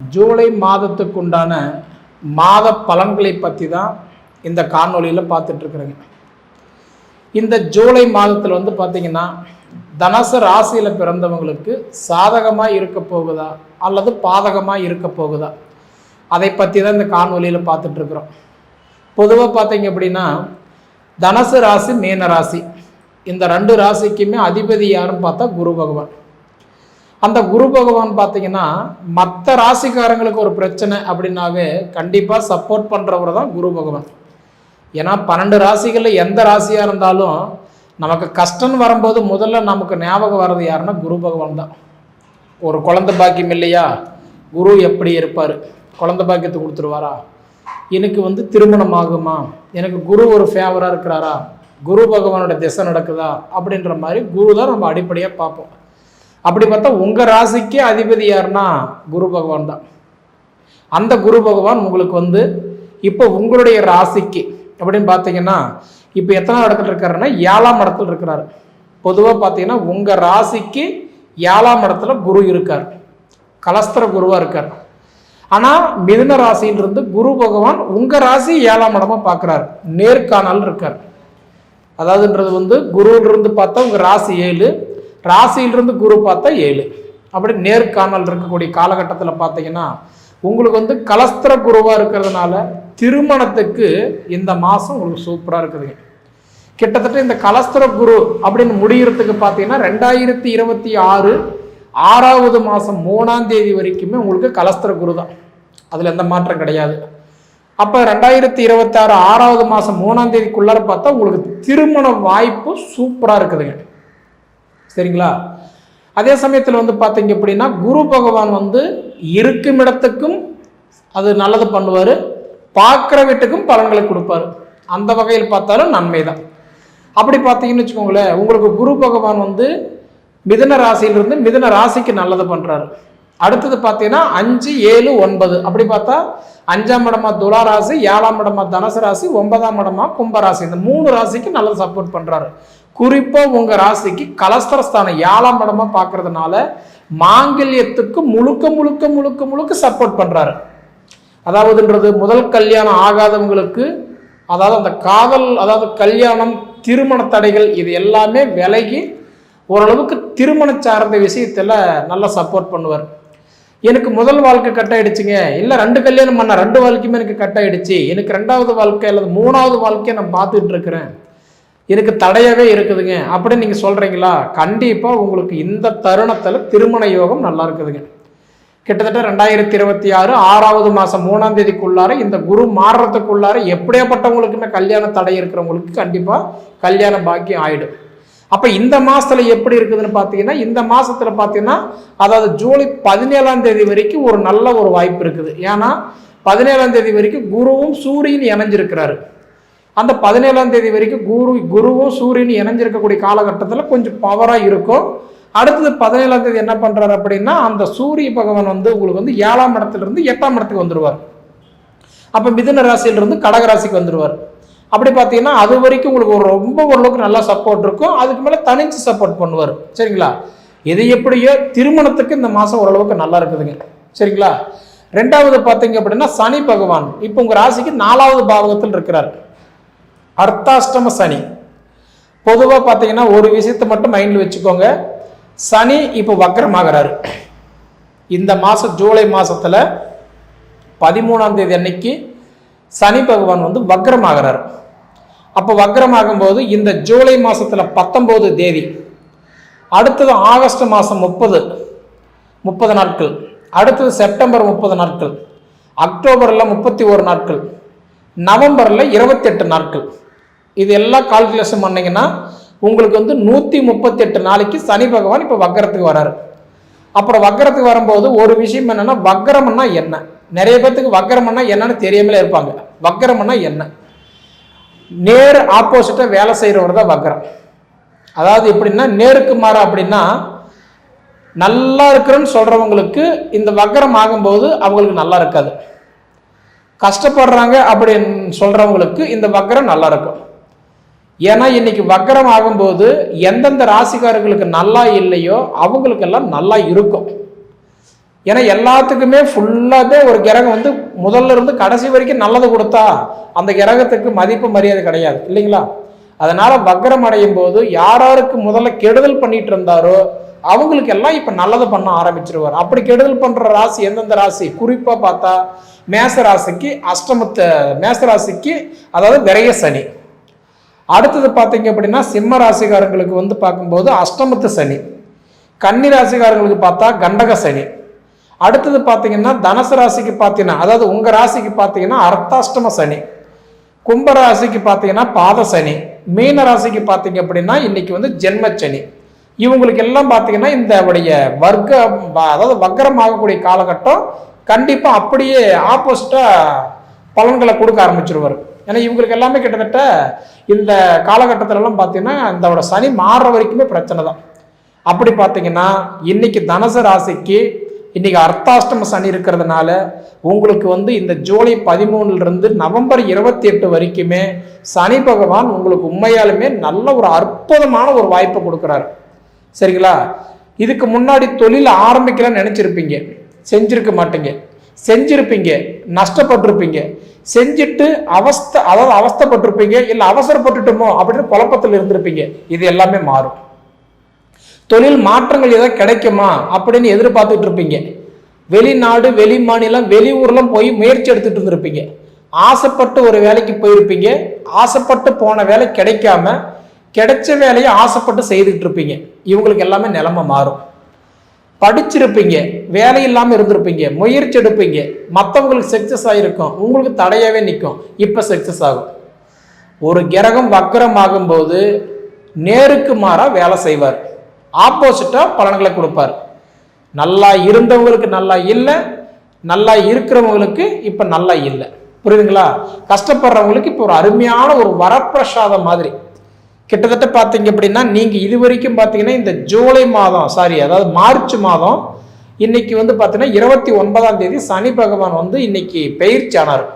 ஜூலை மாதத்துக்குண்டான மாத பலன்களை பற்றி தான் இந்த காணொலியில் பார்த்துட்ருக்குறேங்க. இந்த ஜூலை மாதத்தில் வந்து பார்த்திங்கன்னா தனசு ராசியில் பிறந்தவங்களுக்கு சாதகமாக இருக்க போகுதா? அல்லது பாதகமாக இருக்க போகுதா? அதை பற்றி தான் இந்த காணொலியில் பார்த்துட்ருக்குறோம். பொதுவாக பார்த்தீங்க அப்படின்னா தனசு ராசி மீன ராசி. இந்த ரெண்டு ராசிக்குமே அதிபதி யாருன்னு பார்த்தா குரு பகவான். அந்த குரு பகவான் பார்த்தீங்கன்னா மற்ற ராசிக்காரங்களுக்கு ஒரு பிரச்சனை அப்படின்னாவே கண்டிப்பாக சப்போர்ட் பண்ணுறவர் தான் குரு பகவான். ஏன்னா பன்னெண்டு ராசிகளில் எந்த ராசியாக இருந்தாலும் நமக்கு கஷ்டம்னு வரும்போது முதல்ல நமக்கு ஞாபகம் வர்றது யாருன்னா குரு பகவான் தான். ஒரு குழந்த பாக்கியம் இல்லையா? குரு எப்படி இருப்பார்? குழந்த பாக்கியத்தை கொடுத்துருவாரா? எனக்கு வந்து திருமணம் ஆகுமா? எனக்கு குரு ஒரு ஃபேவராக இருக்கிறாரா? குரு பகவானோட திசை நடக்குதா? அப்படின்ற மாதிரி குரு தான் நம்ம அடிப்படையாக பார்ப்போம். அப்படி பார்த்தா உங்கள் ராசிக்கே அதிபதி யாருன்னா குரு பகவான் தான். அந்த குரு பகவான் உங்களுக்கு வந்து இப்போ உங்களுடைய ராசிக்கு அப்படின்னு பார்த்தீங்கன்னா இப்போ எத்தனை இடத்துல இருக்காருன்னா ஏழாம் இடத்துல இருக்கிறாரு. பொதுவாக பார்த்தீங்கன்னா உங்கள் ராசிக்கு ஏழாம் இடத்துல குரு இருக்கார். கலஸ்திர குருவாக இருக்கார். ஆனால் மிதுன ராசியிலிருந்து குரு பகவான் உங்கள் ராசி ஏழாம் இடமா பார்க்குறாரு. நேர்காணல் இருக்கார். அதாவதுன்றது வந்து குருவிலிருந்து பார்த்தா உங்கள் ராசி ஏழு ராசியிலிருந்து குரு பார்த்தா ஏழு. அப்படி நேர்காணல் இருக்கக்கூடிய காலகட்டத்தில் பார்த்தீங்கன்னா உங்களுக்கு வந்து கலஸ்திர குருவாக இருக்கிறதுனால திருமணத்துக்கு இந்த மாதம் உங்களுக்கு சூப்பராக இருக்குதுங்க. கிட்டத்தட்ட இந்த கலஸ்திர குரு அப்படின்னு முடிகிறதுக்கு பார்த்தீங்கன்னா ரெண்டாயிரத்தி இருபத்தி ஆறு ஆறாவது மாதம் மூணாம் தேதி வரைக்குமே உங்களுக்கு கலஸ்திர குரு தான். அதில் எந்த மாற்றம் கிடையாது. அப்போ ரெண்டாயிரத்தி இருபத்தாறு ஆறாவது மாதம் மூணாம் தேதிக்குள்ளார பார்த்தா உங்களுக்கு திருமண வாய்ப்பு சூப்பராக இருக்குதுங்க. சரிங்களா? அதே சமயத்தில் வந்து பார்த்தீங்க அப்படின்னா குரு பகவான் வந்து இருக்கும் இடத்துக்கும் அது நல்லது பண்ணுவார். பார்க்குற வீட்டுக்கும் பலன்களை கொடுப்பாரு. அந்த வகையில் பார்த்தாலும் நன்மை தான் அப்படி பார்த்தீங்கன்னு வச்சுக்கோங்களேன் உங்களுக்கு குரு பகவான் வந்து மிதுன ராசியிலிருந்து மிதன ராசிக்கு நல்லது பண்ணுறாரு அடுத்தது பார்த்தீங்கன்னா அஞ்சு ஏழு ஒன்பது. அப்படி பார்த்தா அஞ்சாம் இடமா துலா ராசி ஏழாம் இடமா தனுசு ராசி ஒன்பதாம் இடமா கும்பராசி இந்த மூணு ராசிக்கு நல்லது சப்போர்ட் பண்ணுறாரு குறிப்பாக உங்கள் ராசிக்கு கலஸ்தரஸ்தானம் ஏழாம் இடமா பார்க்கறதுனால மாங்கல்யத்துக்கு முழுக்க முழுக்க முழுக்க முழுக்க சப்போர்ட் பண்ணுறாரு அதாவதுன்றது முதல் கல்யாணம் ஆகாதவங்களுக்கு அதாவது அந்த காதல் அதாவது கல்யாணம் திருமண தடைகள் இது எல்லாமே விலகி ஓரளவுக்கு திருமண சார்ந்த விஷயத்தில் நல்லா சப்போர்ட் பண்ணுவார். எனக்கு முதல் வாழ்க்கை கட் ஆகிடுச்சிங்க இல்லை ரெண்டு கல்யாணம் பண்ண ரெண்டு வாழ்க்கையுமே எனக்கு கட் ஆகிடுச்சி எனக்கு ரெண்டாவது வாழ்க்கை அல்லது மூணாவது வாழ்க்கையை நான் பார்த்துட்டு இருக்கிறேன். எனக்கு தடையவே இருக்குதுங்க. அப்படின்னு நீங்கள் சொல்கிறீங்களா கண்டிப்பாக உங்களுக்கு இந்த தருணத்தில் திருமண யோகம் நல்லா இருக்குதுங்க. கிட்டத்தட்ட ரெண்டாயிரத்தி இருபத்தி ஆறு ஆறாவது மாதம் மூணாம் தேதிக்குள்ளார இந்த குரு மாறுறதுக்குள்ளார எப்படியாப்பட்டவங்களுக்குமே கல்யாண தடை இருக்கிறவங்களுக்கு கண்டிப்பாக கல்யாண பாக்கியம் ஆயிடும். அப்போ இந்த மாதத்துல எப்படி இருக்குதுன்னு பார்த்தீங்கன்னா இந்த மாதத்தில் பார்த்தீங்கன்னா அதாவது ஜூலை பதினேழாம் தேதி வரைக்கும் ஒரு நல்ல ஒரு வாய்ப்பு இருக்குது. ஏன்னா பதினேழாம் தேதி வரைக்கும் குருவும் சூரியன் இணைஞ்சிருக்கிறாரு. அந்த பதினேழாம் தேதி வரைக்கும் குரு குருவும் சூரியன் இணைஞ்சிருக்கக்கூடிய காலகட்டத்தில் கொஞ்சம் பவராக இருக்கும். அடுத்தது பதினேழாம் தேதி என்ன பண்ணுறாரு அப்படின்னா அந்த சூரிய பகவான் வந்து உங்களுக்கு வந்து ஏழாம் இடத்துலேருந்து எட்டாம் இடத்துக்கு வந்துடுவார் அப்போ மிதுன ராசியிலிருந்து கடக ராசிக்கு வந்துடுவார் அப்படி பார்த்தீங்கன்னா அது வரைக்கும் உங்களுக்கு ஒரு ரொம்ப ஓரளவுக்கு நல்லா சப்போர்ட் இருக்கும். அதுக்கு மேலே தனிச்சு சப்போர்ட் பண்ணுவார். சரிங்களா? எது எப்படியோ திருமணத்துக்கு இந்த மாதம் ஓரளவுக்கு நல்லா இருக்குதுங்க. சரிங்களா? ரெண்டாவது பார்த்தீங்க அப்படின்னா சனி பகவான். இப்போ உங்கள் ராசிக்கு நாலாவது பாவகத்தில் இருக்கிறார். அர்த்தாஷ்டம சனி. பொதுவாக பார்த்தீங்கன்னா ஒரு விஷயத்தை மட்டும் மைண்டில் வச்சுக்கோங்க. சனி இப்போ வக்கரமாகிறாரு. இந்த மாதம் ஜூலை மாதத்தில் பதிமூணாம் தேதி அன்னைக்கு சனி பகவான் வந்து வக்ரமாகிறார் அப்போ வக்ரமாகும்போது இந்த ஜூலை மாதத்தில் பத்தொம்போது தேதி அடுத்தது ஆகஸ்ட் மாதம் முப்பது முப்பது நாட்கள் அடுத்தது செப்டம்பர் முப்பது நாட்கள் அக்டோபரில் முப்பத்தி ஒரு நாட்கள் நவம்பரில் இருபத்தெட்டு நாட்கள். இது எல்லாம் கால்குலேஷன் பண்ணிங்கன்னா உங்களுக்கு வந்து நூற்றி முப்பத்தெட்டு நாளைக்கு சனி பகவான் இப்போ வக்கரத்துக்கு வராரு. அப்புறம் வக்கரத்துக்கு வரும்போது ஒரு விஷயம் என்னென்னா வக்கரம்னா என்ன? நிறைய பேர்த்துக்கு வக்கரம்னா என்னன்னு தெரியாமலே இருப்பாங்க. வக்கரம்னா என்ன? நேர் ஆப்போசிட்டாக வேலை செய்கிறவர் தான் வக்கரம். அதாவது எப்படின்னா நேருக்கு மாற அப்படின்னா நல்லா இருக்கிறேன்னு சொல்கிறவங்களுக்கு இந்த வக்கரம் ஆகும்போது அவங்களுக்கு நல்லா இருக்காது. கஷ்டப்படுறாங்க அப்படின்னு சொல்கிறவங்களுக்கு இந்த வக்கரம் நல்லா இருக்கும். ஏன்னா இன்னைக்கு வக்கரம் ஆகும்போது எந்தெந்த ராசிக்காரர்களுக்கு நல்லா இல்லையோ அவங்களுக்கெல்லாம் நல்லா இருக்கும். ஏன்னா எல்லாத்துக்குமே ஃபுல்லாகவே ஒரு கிரகம் வந்து முதல்ல இருந்து கடைசி வரைக்கும் நல்லது கொடுத்தா அந்த கிரகத்துக்கு மதிப்பு மரியாதை கிடையாது. இல்லைங்களா? அதனால வக்கரம் அடையும் போது யார் யாருக்கு முதல்ல கெடுதல் பண்ணிட்டு இருந்தாரோ அவங்களுக்கு எல்லாம் இப்போ நல்லது பண்ண ஆரம்பிச்சிருவார். அப்படி கெடுதல் பண்ணுற ராசி எந்தெந்த ராசி? குறிப்பாக பார்த்தா மேச ராசிக்கு அஷ்டமத்தை மேச ராசிக்கு அதாவது விரைய சனி அடுத்தது பார்த்தீங்க அப்படின்னா சிம்ம ராசிக்காரங்களுக்கு வந்து பார்க்கும்போது அஷ்டமத்து சனி. கன்னி ராசிக்காரங்களுக்கு பார்த்தா கண்டக சனி. அடுத்தது பார்த்தீங்கன்னா தனுசு ராசிக்கு பார்த்தீங்கன்னா அதாவது உங்கள் ராசிக்கு பார்த்தீங்கன்னா அர்த்தாஷ்டம சனி. கும்ப ராசிக்கு பார்த்தீங்கன்னா பாத சனி. மீன ராசிக்கு பார்த்தீங்க அப்படின்னா இன்னைக்கு வந்து ஜென்ம சனி. இவங்களுக்கு எல்லாம் பார்த்தீங்கன்னா இந்த உடைய வர்க்க அதாவது வக்கரம் ஆகக்கூடிய காலகட்டம் கண்டிப்பாக அப்படியே ஆப்போசிட்டாக பலன்களை கொடுக்க ஆரம்பிச்சிருவார். ஏன்னா இவங்களுக்கு எல்லாமே கிட்டத்தட்ட இந்த காலகட்டத்திலலாம் பார்த்தீங்கன்னா இந்த சனி மாறுற வரைக்குமே பிரச்சனை தான். அப்படி பார்த்தீங்கன்னா இன்னைக்கு தனுசு ராசிக்கு இன்னைக்கு அர்த்தாஷ்டம சனி இருக்கிறதுனால உங்களுக்கு வந்து இந்த ஜூலை பதிமூணுல இருந்து நவம்பர் இருபத்தி எட்டு வரைக்குமே சனி பகவான் உங்களுக்கு உண்மையாலுமே நல்ல ஒரு அற்புதமான ஒரு வாய்ப்பை கொடுக்குறாரு. சரிங்களா? இதுக்கு முன்னாடி தொழில் ஆரம்பிக்கலாம்னு நினச்சிருப்பீங்க. செஞ்சிருக்க மாட்டீங்க. செஞ்சிருப்பீங்க நஷ்டப்பட்டிருப்பீங்க. செஞ்சுட்டு அவஸ்த அதாவது அவஸ்தைப்பட்டிருப்பீங்க இல்லை அவசரப்பட்டுட்டோமோ அப்படின்னு குழப்பத்தில் இருந்திருப்பீங்க. இது எல்லாமே மாறும். தொழில் மாற்றங்கள் ஏதாவது கிடைக்குமா அப்படின்னு எதிர்பார்த்துட்டு இருப்பீங்க. வெளிநாடு வெளி மாநிலம் வெளியூர்லாம் போய் முயற்சி எடுத்துட்டு இருந்திருப்பீங்க. ஆசைப்பட்டு ஒரு வேலைக்கு போயிருப்பீங்க. ஆசைப்பட்டு போன வேலை கிடைக்காம கிடைச்ச வேலையை ஆசைப்பட்டு செய்துட்டு இருப்பீங்க. இவங்களுக்கு எல்லாமே நிலைமை மாறும். படிச்சிருப்பீங்க வேலை இல்லாமல் இருந்திருப்பீங்க முயற்சி எடுப்பீங்க மற்றவங்களுக்கு சக்ஸஸ் ஆகிருக்கும் உங்களுக்கு தடையாகவே நிற்கும் இப்போ சக்சஸ் ஆகும். ஒரு கிரகம் வக்கரம் ஆகும்போது நேருக்கு மாறாக வேலை செய்வார். ஆப்போசிட்டாக பலன்களை கொடுப்பார். நல்லா இருந்தவங்களுக்கு நல்லா இல்லை நல்லா இருக்கிறவங்களுக்கு இப்போ நல்லா இல்லை. புரியுதுங்களா? கஷ்டப்படுறவங்களுக்கு இப்போ ஒரு அருமையான ஒரு வரப்பிரசாதம் மாதிரி. கிட்டத்தட்ட பார்த்தீங்க அப்படின்னா நீங்கள் இது வரைக்கும் பார்த்தீங்கன்னா இந்த ஜூலை மாதம் சாரி அதாவது மார்ச் மாதம் இன்னைக்கு வந்து பார்த்தீங்கன்னா இருபத்தி ஒன்பதாம் தேதி சனி பகவான் வந்து இன்னைக்கு பயிற்சி ஆனார்.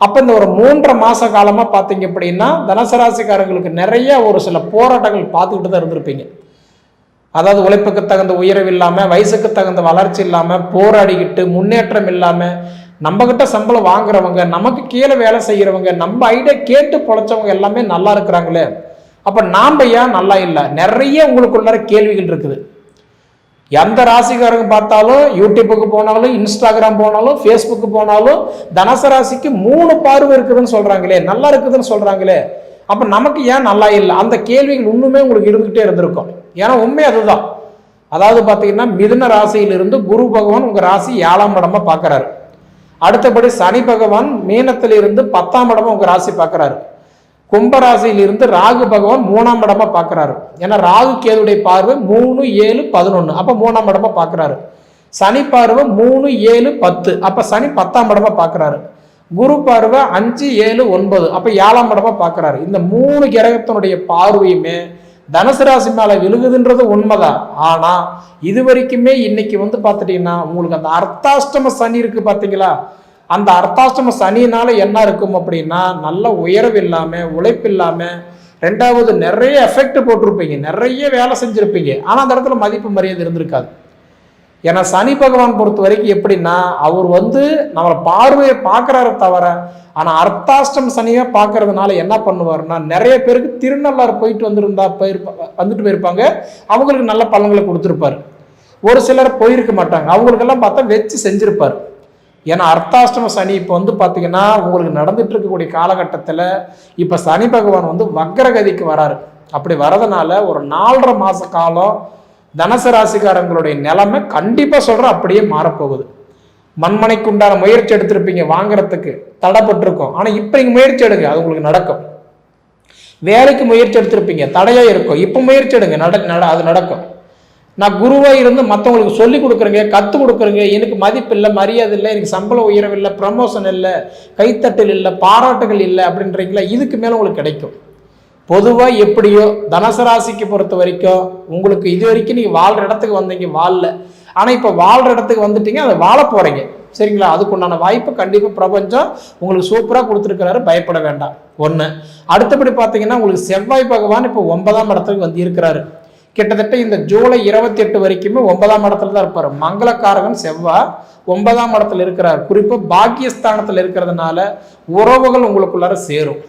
அப்போ இந்த ஒரு மூன்றரை மாத காலமாக பார்த்தீங்க அப்படின்னா தனசராசிக்காரங்களுக்கு நிறைய ஒரு சில போராட்டங்கள் பார்த்துக்கிட்டு தான் இருந்திருப்பீங்க. அதாவது உழைப்புக்கு தகுந்த உயர்வு இல்லாமல் வயசுக்கு தகுந்த வளர்ச்சி இல்லாமல் போராடிக்கிட்டு முன்னேற்றம் இல்லாமல் நம்மக்கிட்ட சம்பளம் வாங்குறவங்க நமக்கு கீழே வேலை செய்கிறவங்க நம்ம ஐடியா கேட்டு பொழைச்சவங்க எல்லாமே நல்லா இருக்கிறாங்களே. அப்போ நாம் ஏன் நல்லா இல்லை? நிறைய உங்களுக்குள்ளார கேள்விகள் இருக்குது. எந்த ராசிக்காரங்க பார்த்தாலும் யூடியூப்புக்கு போனாலும் இன்ஸ்டாகிராம் போனாலும் ஃபேஸ்புக்கு போனாலும் தனச ராசிக்கு மூணு பார்வை இருக்குதுன்னு சொல்கிறாங்களே நல்லா இருக்குதுன்னு சொல்கிறாங்களே அப்போ நமக்கு ஏன் நல்லா இல்லை? அந்த கேள்விகள் இன்னுமே உங்களுக்கு இருந்துகிட்டே இருந்திருக்கும். ஏன்னா உண்மை அதுதான். அதாவது பார்த்தீங்கன்னா மிதுன ராசியிலிருந்து குரு பகவான் உங்கள் ராசி ஏழாம் இடமா பார்க்குறாரு. அடுத்தபடி சனி பகவான் மீனத்திலிருந்து பத்தாம் இடமா உங்கள் ராசி பார்க்குறாரு. கும்பராசியிலிருந்து ராகு பகவான் மூணாம் இடமா பார்க்குறாரு. ஏன்னா ராகு கேதுடைய பார்வை மூணு ஏழு பதினொன்று அப்போ மூணாம் இடமா பார்க்குறாரு. சனி பார்வை மூணு ஏழு பத்து. அப்போ சனி பத்தாம் இடமா பார்க்குறாரு. குரு பார்வை அஞ்சு ஏழு ஒன்பது. அப்போ ஏழாம் இடமா பார்க்குறாரு. இந்த மூணு கிரகத்தினுடைய பார்வையுமே தனுசு ராசி மேலே விழுகுதுன்றது உண்மைதான். ஆனால் இது வரைக்குமே இன்னைக்கு வந்து பார்த்துட்டீங்கன்னா உங்களுக்கு அந்த அர்த்தாஷ்டம சனி இருக்குது பார்த்தீங்களா? அந்த அர்த்தாஷ்டம சனினால என்ன இருக்கும் அப்படின்னா நல்ல உயர்வு இல்லாமல் உழைப்பு இல்லாமல் ரெண்டாவது நிறைய எஃபெக்ட் போட்டிருப்பீங்க. நிறைய வேலை செஞ்சுருப்பீங்க. ஆனால் அந்த இடத்துல மதிப்பு மரியாதை இருந்திருக்காது. ஏன்னா சனி பகவான் பொறுத்த வரைக்கும் எப்படின்னா அவர் வந்து நம்மளை பார்வையை பார்க்குறாரு தவிர ஆனால் அர்த்தாஷ்டம் சனியாக பார்க்கறதுனால என்ன பண்ணுவார்னா நிறைய பேருக்கு திருநள்ளாறு போயிட்டு வந்திருந்தா போயிருப்பா வந்துட்டு போயிருப்பாங்க. அவங்களுக்கு நல்ல பலன்களை கொடுத்துருப்பாரு. ஒரு சிலர் போயிருக்க மாட்டாங்க. அவங்களுக்கெல்லாம் பார்த்தா வச்சு செஞ்சிருப்பார். ஏன்னா அர்த்தாஷ்டம சனி இப்போ வந்து பார்த்தீங்கன்னா உங்களுக்கு நடந்துட்டு இருக்கக்கூடிய காலகட்டத்தில் இப்போ சனி பகவான் வந்து வக்ரகதிக்கு வராரு. அப்படி வரதுனால ஒரு நாலரை மாத காலம் தனசு ராசிக்காரங்களுடைய நிலைமை கண்டிப்பாக சொல்கிற அப்படியே மாறப்போகுது. மண்மனைக்கு உண்டான முயற்சி எடுத்திருப்பீங்க வாங்குறதுக்கு தடைப்பட்டிருக்கும். ஆனால் இப்போ நீங்கள் முயற்சி எடுங்க அது உங்களுக்கு நடக்கும். வேலைக்கு முயற்சி எடுத்திருப்பீங்க தடையாக இருக்கும். இப்போ முயற்சி எடுங்க நட நட அது நடக்கும். நான் குருவாக இருந்து மற்றவங்களுக்கு சொல்லி கொடுக்குறேங்க கற்றுக் கொடுக்குறேங்க. எனக்கு மதிப்பு இல்லை மரியாதை இல்லை எனக்கு சம்பளம் உயர்வு இல்லை ப்ரமோஷன் இல்லை கைத்தட்டல் இல்லை பாராட்டுகள் இல்லை அப்படின்றீங்களா? இதுக்கு மேலே உங்களுக்கு கிடைக்கும். பொதுவாக எப்படியோ தனசராசிக்கு பொறுத்த வரைக்கும் உங்களுக்கு இது வரைக்கும் நீங்கள் வாழ்கிற இடத்துக்கு வந்தீங்க வாழல. ஆனால் இப்போ வாழ்கிற இடத்துக்கு வந்துட்டீங்க அதை வாழ போகிறீங்க சரிங்களா? அதுக்குண்டான வாய்ப்பு கண்டிப்பாக பிரபஞ்சம் உங்களுக்கு சூப்பராக கொடுத்துருக்கிறாரு பயப்பட வேண்டாம். ஒன்று அடுத்தபடி பார்த்தீங்கன்னா உங்களுக்கு செவ்வாய் பகவான் இப்போ ஒன்பதாம் இடத்துக்கு வந்து இருக்கிறாரு. கிட்டத்தட்ட இந்த ஜூலை இருபத்தி எட்டு வரைக்குமே ஒன்பதாம் இடத்துல தான் இருப்பார். மங்களக்காரகன் செவ்வாய் ஒன்பதாம் இடத்துல இருக்கிறார். குறிப்பாக பாக்கியஸ்தானத்தில் இருக்கிறதுனால உறவுகள் உங்களுக்குள்ளார சேரும்.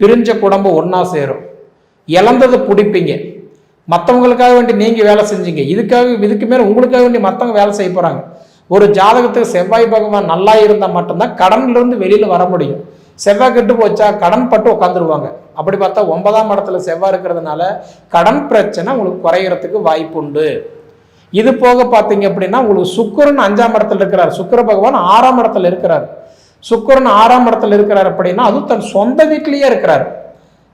பிரிஞ்ச குடும்பம் ஒன்றா சேரும். இழந்தது பிடிப்பீங்க. மற்றவங்களுக்காக வேண்டி நீங்கள் வேலை செஞ்சீங்க. இதுக்காக இதுக்கு மேலே உங்களுக்காக வேண்டி மற்றவங்க வேலை செய்ய போகிறாங்க ஒரு ஜாதகத்துக்கு செவ்வாய் பகவான் நல்லா இருந்தால் மட்டும்தான் கடன்லேருந்து வெளியில் வர முடியும். செவ்வாய் கெட்டு போச்சா கடன் பட்டு உட்காந்துருவாங்க அப்படி பார்த்தா ஒன்பதாம் இடத்துல செவ்வாய் இருக்கிறதுனால கடன் பிரச்சனை உங்களுக்கு குறையிறதுக்கு வாய்ப்பு உண்டு இது போக பார்த்தீங்க அப்படின்னா உங்களுக்கு சுக்கரன் அஞ்சாம் இடத்துல இருக்கிறார். சுக்கிர பகவான் ஆறாம் இடத்துல இருக்கிறார். சுக்கரன் ஆறாம் இடத்துல இருக்கிறார் அப்படின்னா அதுவும் தன் சொந்த வீட்டிலேயே இருக்கிறார்.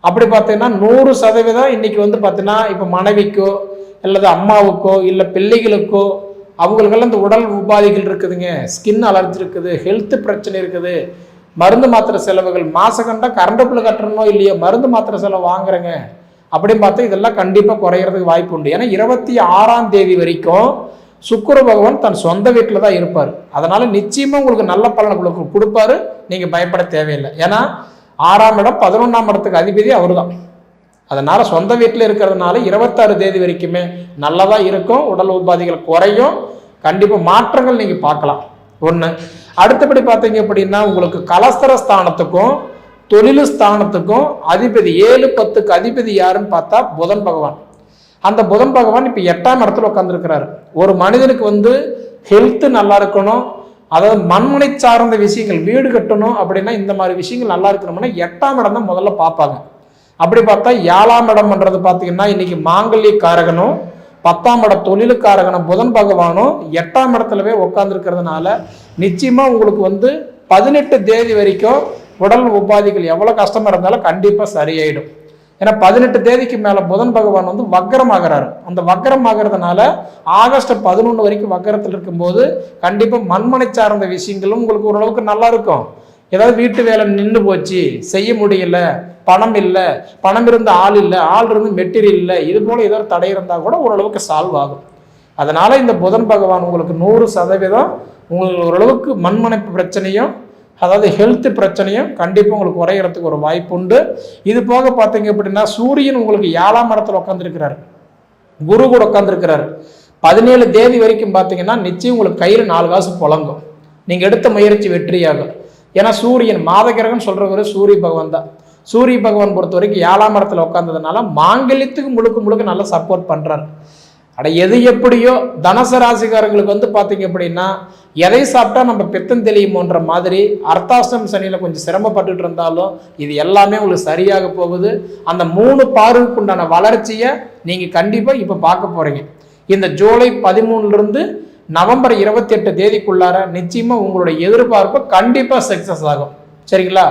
அப்படி பார்த்தீங்கன்னா நூறு சதவீதம் இன்னைக்கு வந்து பார்த்தீங்கன்னா இப்போ மனைவிக்கோ அல்லது அம்மாவுக்கோ இல்லை பிள்ளைகளுக்கோ அவங்களுக்கெல்லாம் இந்த உடல் உபாதைகள் இருக்குதுங்க. ஸ்கின் அலர்ஜி இருக்குது ஹெல்த் பிரச்சனை இருக்குது. மருந்து மாத்திரை செலவுகள் மாசம் கரண்ட் பில் கட்டணுமோ இல்லையோ மருந்து மாத்திரை செலவு வாங்குறேங்க. அப்படின்னு பார்த்தா இதெல்லாம் கண்டிப்பாக குறையிறதுக்கு வாய்ப்பு உண்டு. ஏன்னா இருபத்தி ஆறாம் தேதி வரைக்கும் சுக்கிர பகவான் தன் சொந்த வீட்டில் தான் இருப்பார். அதனால நிச்சயமாக உங்களுக்கு நல்ல பலனை உங்களுக்கு கொடுப்பாரு. நீங்கள் பயப்பட தேவையில்லை. ஏன்னா ஆறாம் இடம் பதினொன்றாம் இடத்துக்கு அதிபதி அவர் தான் அதனால் சொந்த வீட்டில் இருக்கிறதுனால இருபத்தாறு தேதி வரைக்குமே நல்லதாக இருக்கும். உடல் உபாதைகள் குறையும். கண்டிப்பாக மாற்றங்கள் நீங்கள் பார்க்கலாம். ஒன்று அடுத்தபடி பார்த்தீங்க அப்படின்னா உங்களுக்கு கலஸ்தர ஸ்தானத்துக்கும் தொழில் ஸ்தானத்துக்கும் அதிபதி ஏழு பத்துக்கு அதிபதி யாருன்னு பார்த்தா புதன் பகவான். அந்த புதன் பகவான் இப்போ எட்டாம் இடத்துல உட்காந்துருக்கிறாரு ஒரு மனிதனுக்கு வந்து ஹெல்த்து நல்லா இருக்கணும். அதாவது மண்மனை சார்ந்த விஷயங்கள் வீடு கட்டணும் அப்படின்னா இந்த மாதிரி விஷயங்கள் நல்லா இருக்கணும்னா எட்டாம் இடம் தான் முதல்ல பார்ப்பாங்க. அப்படி பார்த்தா ஏழாம் இடம்ன்றது பார்த்தீங்கன்னா இன்னைக்கு மாங்கல்ய காரகனும் பத்தாம் இட தொழிலுக்காரகனும் புதன் பகவானும் எட்டாம் இடத்துலவே உட்காந்துருக்கிறதுனால நிச்சயமாக உங்களுக்கு வந்து பதினெட்டு தேதி வரைக்கும் உடல் உபாதிகள் எவ்வளோ கஷ்டமாக இருந்தாலும் கண்டிப்பாக சரியாயிடும். ஏன்னா பதினெட்டு தேதிக்கு மேலே புதன் பகவான் வந்து வக்கரமாகிறாரு. அந்த வக்கரம் ஆகிறதுனால ஆகஸ்ட் பதினொன்று வரைக்கும் வக்கரத்தில் இருக்கும்போது கண்டிப்பாக மண்மனை சார்ந்த விஷயங்களும் உங்களுக்கு ஓரளவுக்கு நல்லா இருக்கும். ஏதாவது வீட்டு வேலை நின்று போச்சு செய்ய முடியல பணம் இல்லை பணம் இருந்த ஆள் இல்லை ஆள் இருந்து மெட்டீரியல் இல்லை இது போல் ஏதாவது தடை இருந்தால் கூட ஓரளவுக்கு சால்வ் ஆகும். அதனால் இந்த புதன் பகவான் உங்களுக்கு நூறு சதவீதம் உங்களுக்கு ஓரளவுக்கு மண்மனைப்பு பிரச்சனையும் அதாவது ஹெல்த் பிரச்சனையும் கண்டிப்பாக உங்களுக்கு குறையிறதுக்கு ஒரு வாய்ப்பு உண்டு. இது போக பார்த்தீங்க அப்படின்னா சூரியன் உங்களுக்கு ஏழாம் இடத்துல உட்காந்துருக்கிறார் குரு கூட உட்காந்துருக்கிறார் பதினேழு தேதி வரைக்கும் பார்த்தீங்கன்னா நிச்சயம் உங்களுக்கு கையில் நாலு காசு புழங்கும். நீங்கள் எடுத்த முயற்சி வெற்றியாகும். ஏன்னா சூரியன் மாதகிரகன் சொல்கிறவர் சூரிய பகவான் தான். சூரிய பகவான் பொறுத்த வரைக்கும் ஏழாம் இடத்துல உட்காந்ததுனால மாங்கல்யத்துக்கு முழுக்க முழுக்க நல்லா சப்போர்ட் பண்ணுறாரு அட எது எப்படியோ தனுசு ராசிக்காரங்களுக்கு வந்து பார்த்தீங்க அப்படின்னா எதை சாப்பிட்டா நம்ம பித்தம் தெளியுமோன்ற மாதிரி அர்த்தாஷ்டம் சனியில் கொஞ்சம் சிரமப்பட்டுட்டு இருந்தாலும் இது எல்லாமே உங்களுக்கு சரியாக போகுது. அந்த மூணு பார்வைக்கு உண்டான வளர்ச்சியை நீங்கள் கண்டிப்பாக இப்போ பார்க்க போகிறீங்க இந்த ஜூலை பதிமூணுலேருந்து நவம்பர் இருபத்தி எட்டு தேதிக்குள்ளார நிச்சயமாக உங்களுடைய எதிர்பார்ப்பு கண்டிப்பாக சக்ஸஸ் ஆகும். சரிங்களா?